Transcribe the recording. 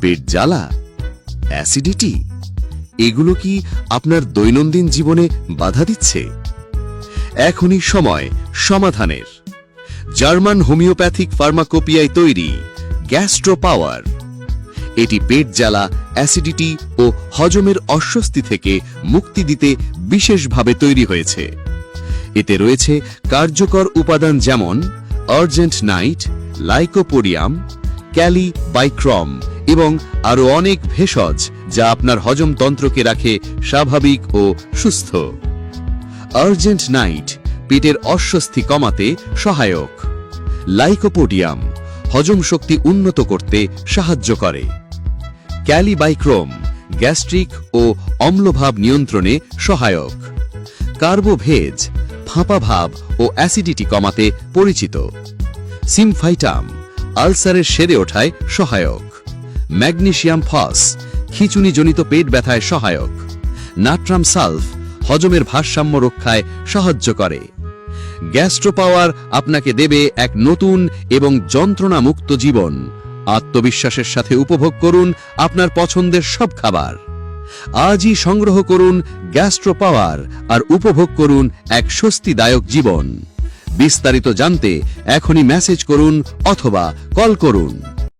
পেট জ্বালা অ্যাসিডিটি এগুলো কি আপনার দৈনন্দিন জীবনে বাধা দিচ্ছে? এখনই সময় সমাধানের। জার্মান হোমিওপ্যাথিক ফার্মাকোপিয়ায় তৈরি গ্যাস্ট্রো পাওয়ার এটি পেট জ্বালা অ্যাসিডিটি ও হজমের অস্বস্তি থেকে মুক্তি দিতে বিশেষভাবে তৈরি হয়েছে। এতে রয়েছে কার্যকর উপাদান যেমন argent nit lycopodium kali bichrom এবং আরও অনেক ভেষজ যা আপনার হজমতন্ত্রকে রাখে স্বাভাবিক ও সুস্থ। আর্জেন্ট নাইট পেটের অস্বস্তি কমাতে সহায়ক। লাইকোপোডিয়াম হজম শক্তি উন্নত করতে সাহায্য করে। ক্যালিবাইক্রোম গ্যাস্ট্রিক ও অম্লভাব নিয়ন্ত্রণে সহায়ক। কার্বোভেজ ফাঁপা ভাব ও অ্যাসিডিটি কমাতে পরিচিত। সিমফাইটাম আলসারের সেরে ওঠায় সহায়ক। ম্যাগনেসিয়াম ফস খিচুনিজনিত পেট ব্যথায় সহায়ক। নাট্রাম সালফ, হজমের ভারসাম্য রক্ষায় সাহায্য করে। গ্যাস্ট্রো পাওয়ার আপনাকে দেবে এক নতুন এবং যন্ত্রণামুক্ত জীবন। আত্মবিশ্বাসের সাথে উপভোগ করুন আপনার পছন্দের সব খাবার। আজই সংগ্রহ করুন গ্যাস্ট্রো পাওয়ার আর উপভোগ করুন এক স্বস্তিদায়ক জীবন। বিস্তারিত জানতে এখনই মেসেজ করুন অথবা কল করুন।